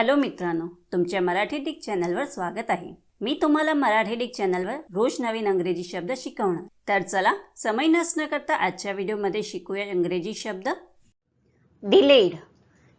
Hello मित्रांनो तुमच्या Marathi Dick चॅनलवर स्वागत आहे. मी तुम्हाला मराठी डिक चॅनलवर रोज नवीन अंग्रेजी शब्द शिकवणार. तर चला समय नसणं करता आजच्या व्हिडिओमध्ये शिकूया इंग्रजी शब्द. डिलेड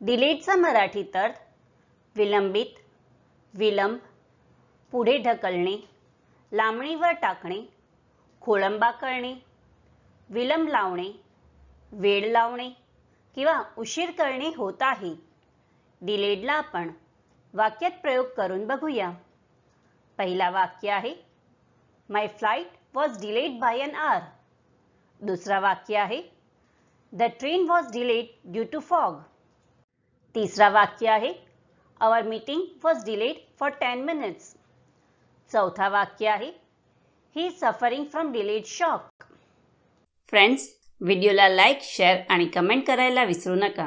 डिलेडचा मराठी तर विलंबित विलंब पुढे ढकलणे लांबणीवर टाकणे खोळंबा करणे विलंब लावणे वेळ लावणे किंवा उशीर करणे होत आहे. डिलेडला आपण. वाक्यात प्रयोग करून बघूया. पहिला वाक्य आहे my flight was delayed by an hour दुसरा वाक्य आहे the train was delayed due to fog तिसरा वाक्य आहे our meeting was delayed for ten minutes चौथा वाक्य आहे he suffering from delayed shock friends व्हिडिओला लाईक शेअर आणि कमेंट करायला विसरू नका.